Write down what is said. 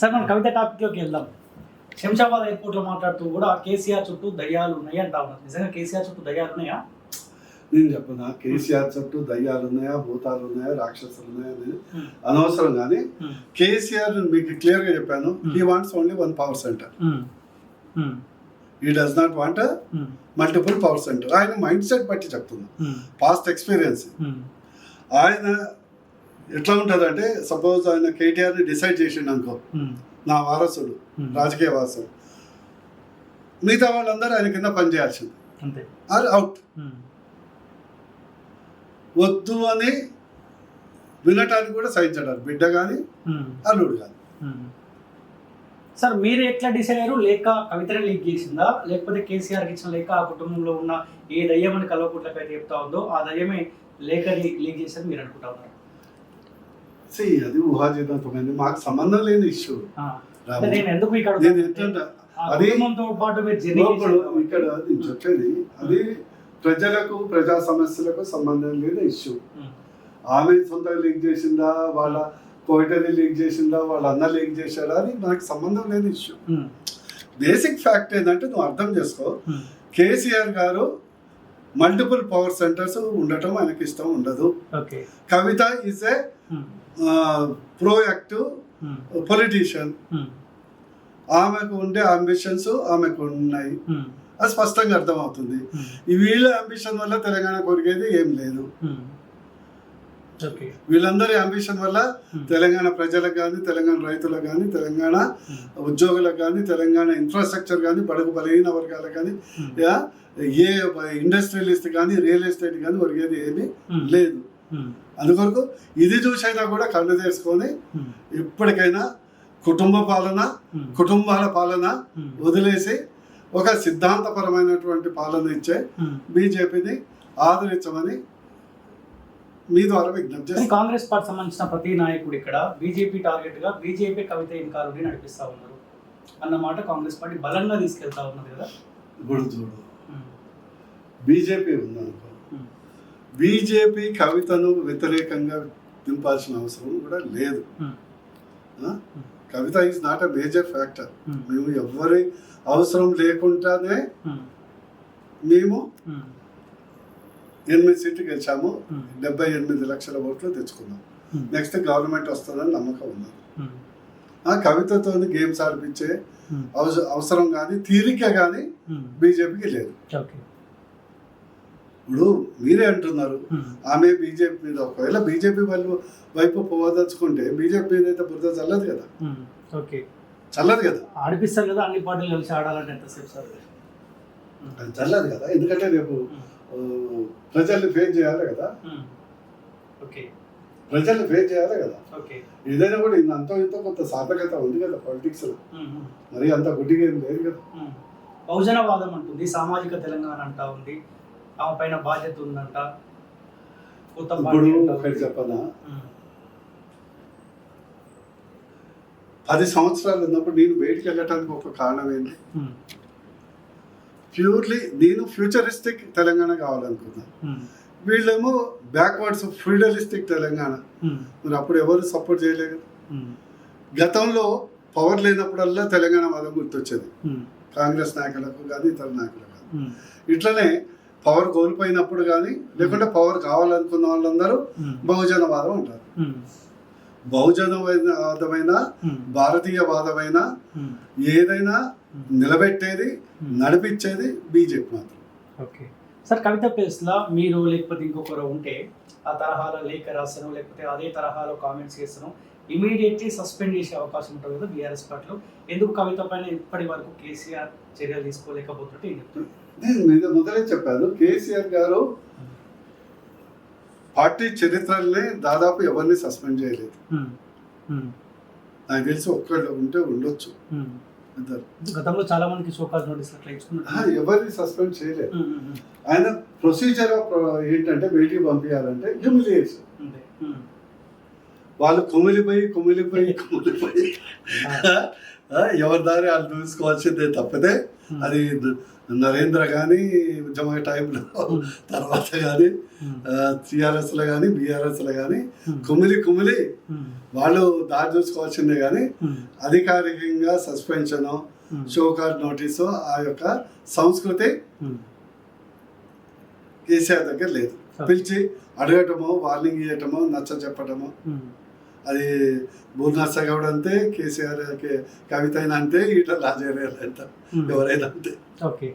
Sir మనం కవిత టాపిక్లోకి వెళ్దాం శంషాబాద్ ఎయిర్పోర్ట్లో మాట్లాడుతూ కూడా కేసీఆర్ చుట్టూ దయ్యాలు ఉన్నాయి అంటా ఉన్నారు నిజంగా కేసీఆర్ చుట్టూ దయ్యాలు ఉన్నాయా నేను చెప్పనా కేసీఆర్ చుట్టూ దయ్యాలు ఉన్నాయా భూతాలు ఉన్నాయా రాక్షసులు ఉన్నాయా అనేది. అనవసరం కానీ. కేసీఆర్ మీకు క్లియర్గా చెప్పాను. He wants only one power centre. He does not want. Multiple power centre ఆయన మైండ్ సెట్ బట్టి చెప్తున్నా. Past experience. ఆయన ఎట్లా ఉంటుందంటే సపోజ్ ఆయన కేటీఆర్ని డిసైడ్ చేసిండు అనుకో ఉమ్. నా వారసుడు ఉమ్. రాజకీయ వారసుడు మిగతా వాళ్ళందరూ ఆయన కింద పనిచేయాల్సింది అంతే ఆర్ అవుట్ ఉమ్. వద్దు అని వినటానికి కూడా సహించడారు బిడ్డ కానీ. అల్లుడు కానీ. సార్ మీరు ఎట్లా డిసైడ్ అయ్యారు లేక కవితనే లీక్ చేసిందా లేకపోతే కేసీఆర్కి ఇచ్చిన లేక ఆ కుటుంబంలో ఉన్న ఏ దయ్యమని కల్వకుట్లకైతే చెప్తా ఉందో ఆ దయ్యమే లేఖని లీక్ చేసేది మీరు అనుకుంటా ఉన్నారు సి అది ఊహాజీవితమైంది మాకు సంబంధం లేని ఇష్యూ ఎందుకు ఇక్కడ నేను అది ఇక్కడ చెప్పేది అది ప్రజలకు ప్రజా సమస్యలకు సంబంధం లేని ఇష్యూ ఆమె సొంతంగా లీక్ చేసిందా? వాళ్ళ కోయిటరీ లీక్ చేసిందా? వాళ్ళ అన్న లీక్ చేశాడా? అని మనకు సంబంధం లేని ఇష్యూ బేసిక్ ఫ్యాక్ట్ ఏంటంటే నువ్వు అర్థం చేసుకో. కేసీఆర్ గారు మల్టిపుల్ పవర్ సెంటర్స్ ఉండటం ఆయనకి ఇష్టం ఉండదు. Kavitha is a proactive politician ఆమెకు ఉండే అంబిషన్స్ ఆమెకు ఉన్నాయి. అది స్పష్టంగా అర్థమవుతుంది. ఈ వీళ్ళ అంబిషన్ వల్ల తెలంగాణ కొరిగేది ఏం లేదు. ఓకే వీళ్ళందరి అంబిషన్ వల్ల తెలంగాణ ప్రజలకు కానీ తెలంగాణ రైతులకు కానీ తెలంగాణ ఉద్యోగులకు కానీ తెలంగాణ ఇన్ఫ్రాస్ట్రక్చర్ కానీ బడుగు బలహీన వర్గాలకు కానీ ఏ ఇండస్ట్రియలిస్ట్ కానీ రియల్ ఎస్టేట్ కానీ ఒరిగేది ఏమీ లేదు. అందుకొరకు ఇది చూసైనా కూడా కళ్ళు చేసుకొని ఎప్పటికైనా కుటుంబ పాలన కుటుంబాల పాలన వదిలేసి ఒక సిద్ధాంతపరమైనటువంటి పాలన ఇచ్చే బీజేపీని ఆదరించమని మీ ద్వారా విజ్ఞప్తి చేస్తాను కాంగ్రెస్ పార్టీ సంబంధించిన ప్రతి నాయకుడు ఇక్కడ బీజేపీ టార్గెట్గా బీజేపీ కవిత ఇన్కారుని నడిపిస్తా ఉన్నారు. అన్నమాట కాంగ్రెస్ పార్టీ బలంగా తీసుకెళ్తా ఉన్నది కదా? ఇప్పుడు చూడు. బీజేపీ ఉందనుకో. బీజేపీ కవితను వ్యతిరేకంగా దింపాల్సిన అవసరం కూడా లేదు. ఆ? Kavitha is not a major factor మేము ఎవ్వరి అవసరం లేకుండానే మేము ఎనిమిది సీట్లు గెలిచాము. డెబ్బై ఎనిమిది లక్షల ఓట్లు తెచ్చుకున్నాం. నెక్స్ట్ గవర్నమెంట్ వస్తుందని నమ్మకం ఉన్నది. ఆ కవితతో గేమ్స్ ఆడిపించే అవస- అవసరం కానీ తీరిక కానీ బీజేపీకి లేదు. ఇప్పుడు మీరే అంటున్నారు. ఆమె బీజేపీ మీద ఒకవేళ బీజేపీ వాళ్ళు వైపు పోవదలుచుకుంటే బీజేపీ మీద అయితే బురద చల్లదు కదా. ఓకే చల్లదు కదా. ఆడిపిస్తారు కదా అన్ని పార్టీలు కలిసి ఆడాలంటే ఎంతసేపు సార్? అది చల్లదు కదా. ఎందుకంటే రేపు ప్రజల్ని ఫేస్ చేయాలి కదా. ఓకే ప్రజల్ని ఫేస్ చేయాలి కదా. ఏదైనా కూడా అంతో ఇంతో కొంత సార్థకత ఉంది కదా పాలిటిక్స్లో. మరి అంత గుడ్డిగా ఏం లేదు కదా. బహుజనవాదం అంటుంది సామాజిక తెలంగాణ అంటా ఉంది. ఆమె పైన బాధ్యత ఉందంట. కొత్త ఇప్పుడు ఒకటి. చెప్పనా? పది సంవత్సరాలు ఉన్నప్పుడు నేను బయటికి వెళ్ళటానికి ఒక కారణం ఏంటి? ప్యూర్లీ నేను ఫ్యూచరిస్టిక్ తెలంగాణ కావాలనుకున్నా. వీళ్ళేమో బ్యాక్వర్డ్స్ ఫ్యూడలిస్టిక్ తెలంగాణ. మరి అప్పుడు ఎవరు సపోర్ట్ చేయలేదు? గతంలో పవర్ లేనప్పుడల్లా తెలంగాణ వాదం గుర్తొచ్చేది. కాంగ్రెస్ నాయకులకు కానీ ఇతర నాయకులకు ఇట్లనే పవర్ కోల్పోయినప్పుడు కానీ లేకుంటే పవర్ కావాలనుకున్న వాళ్ళందరూ బహుజనవాదం ఉమ్, బహుజనవాదమైన భారతీయవాదమైన ఏదైనా నిలబెట్టేది నడిపించేది బీజేపీ మాత్రం ఓకే. సార్ కవిత ప్లేస్లో మీరు లేకపోతే ఇంకొకరు ఉంటే ఆ తరహాలో లేఖ రాస్తాను లేకపోతే అదే తరహాలో కామెంట్స్ చేస్తాను. ఇమీడియట్లీ సస్పెండ్ చేసే అవకాశం ఉంటుంది కదా బీఆర్ఎస్ పార్టీలో. ఎందుకు కవిత పైన ఇప్పటి వరకు కేసీఆర్ చర్యలు తీసుకోలేకపోతుంటే ఏం నేను మీద మొదలే చెప్పాను. కేసీఆర్ గారు పార్టీ చరిత్రల్ని దాదాపు ఎవరిని సస్పెండ్ చేయలేదు. నాకు తెలిసి ఒక్కళ్ళు ఉంటే ఉండొచ్చు. గతంలో చాలా మందికి షోకాజ్ నోటీస్ అట్లా ఆ, ఇచ్చుకున్నారు ఎవరిని సస్పెండ్ చేయలేదు. ఆయన ప్రొసీజర్ ఏంటంటే బయటికి పంపించాలంటే హ్యూమిలియేషన్. వాళ్ళు కుమిలిపోయి కుమిలిపోయి కుమిలిపోయి. ఎవరి దారి వాళ్ళు చూసుకోవాల్సిందే తప్పితే Hmm. అది నరేంద్ర కానీ ఉద్యమ టైంలో. తర్వాత కానీ Hmm. టీఆర్ఎస్లో కానీ బీఆర్ఎస్లో కానీ Hmm. కుమిలి కుమిలి Hmm. వాళ్ళు దారి చూసుకోవాల్సిందే కానీ. అధికారికంగా సస్పెన్షన్ Hmm. షో కార్డ్ నోటీసు ఆ యొక్క సంస్కృతి. కేసీఆర్ దగ్గర లేదు. పిలిచి అడగటమో వార్నింగ్ ఇవ్వటమో నచ్చ చెప్పటమో. అది బూర్నర్స గౌడ్ అంతే కేసీఆర్ కవిత అయినా అంతే రాజేరియల్ అంత Hmm. ఎవరైనా అంతే ఓకే